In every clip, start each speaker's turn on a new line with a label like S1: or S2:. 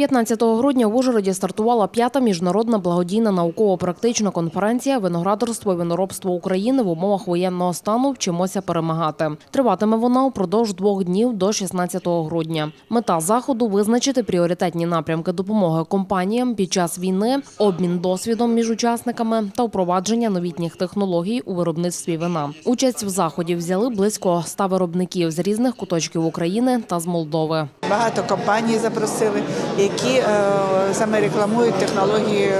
S1: 15 грудня в Ужгороді стартувала п'ята міжнародна благодійна науково-практична конференція Виноградарство і виноробство України в умовах воєнного стану вчимося перемагати. Триватиме вона упродовж двох днів до 16 грудня. Мета заходу визначити пріоритетні напрямки допомоги компаніям під час війни, обмін досвідом між учасниками та впровадження новітніх технологій у виробництві вина. Участь в заході взяли близько 100 виробників з різних куточків України та з Молдови.
S2: Багато компаній запросили, які е, саме рекламують технології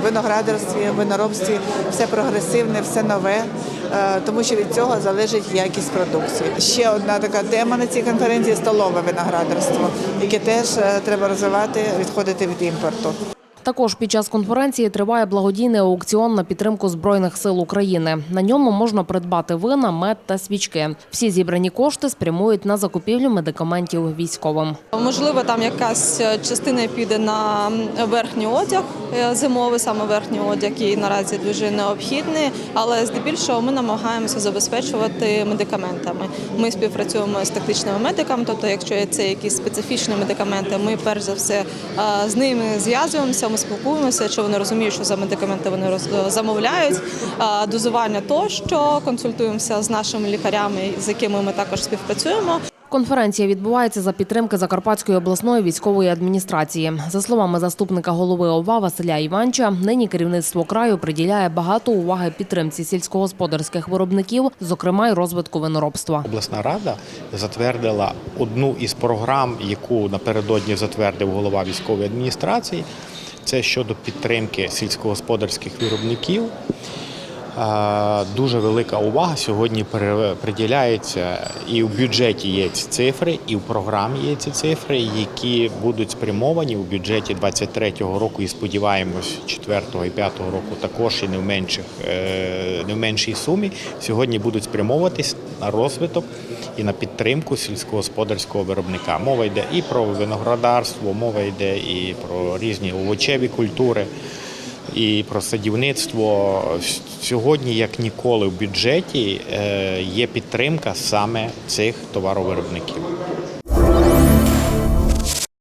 S2: в виноградарстві, виноробстві, все прогресивне, все нове, е, тому що від цього залежить якість продукції. Ще одна така тема на цій конференції столове виноградарство, яке теж е, треба розвивати, відходити від імпорту.
S1: Також під час конференції триває благодійний аукціон на підтримку збройних сил України. На ньому можна придбати вина, мед та свічки. Всі зібрані кошти спрямують на закупівлю медикаментів військовим.
S3: Можливо, там якась е, частина піде на верхній одяг е, зимовий, саме верхній одяг, який наразі дуже необхідний. Але здебільшого ми намагаємося забезпечувати медикаментами. Ми співпрацюємо з тактичними медиками, тобто, якщо це якісь специфічні медикаменти, ми перш за все е, з ними зв'язуємося. Ми спілкуємося, чи вони розуміють, що за медикаменти вони роз- замовляють, е, дозування тощо консультуємося з нашими лікарями, з якими ми також співпрацюємо.
S1: Конференція відбувається за підтримки Закарпатської обласної військової адміністрації. За словами заступника голови ОВА Василя Іванча, нині керівництво краю приділяє багато уваги підтримці сільськогосподарських виробників, зокрема й розвитку виноробства.
S4: Обласна рада затвердила одну із програм, яку напередодні затвердив голова військової адміністрації. Це щодо підтримки сільськогосподарських виробників. Дуже велика увага сьогодні приділяється і в бюджеті є ці цифри, і в програмі є ці цифри, які будуть спрямовані у бюджеті 23-го року і сподіваємось 4-го і 5-го року також і не в менших е, не в меншій сумі. Сьогодні будуть спрямовуватись на розвиток і на підтримку сільськогосподарського виробника. Мова йде і про виноградарство, мова йде і про різні овочеві культури і про садівництво. Сьогодні, як ніколи, в бюджеті е, є підтримка саме цих товаровиробників.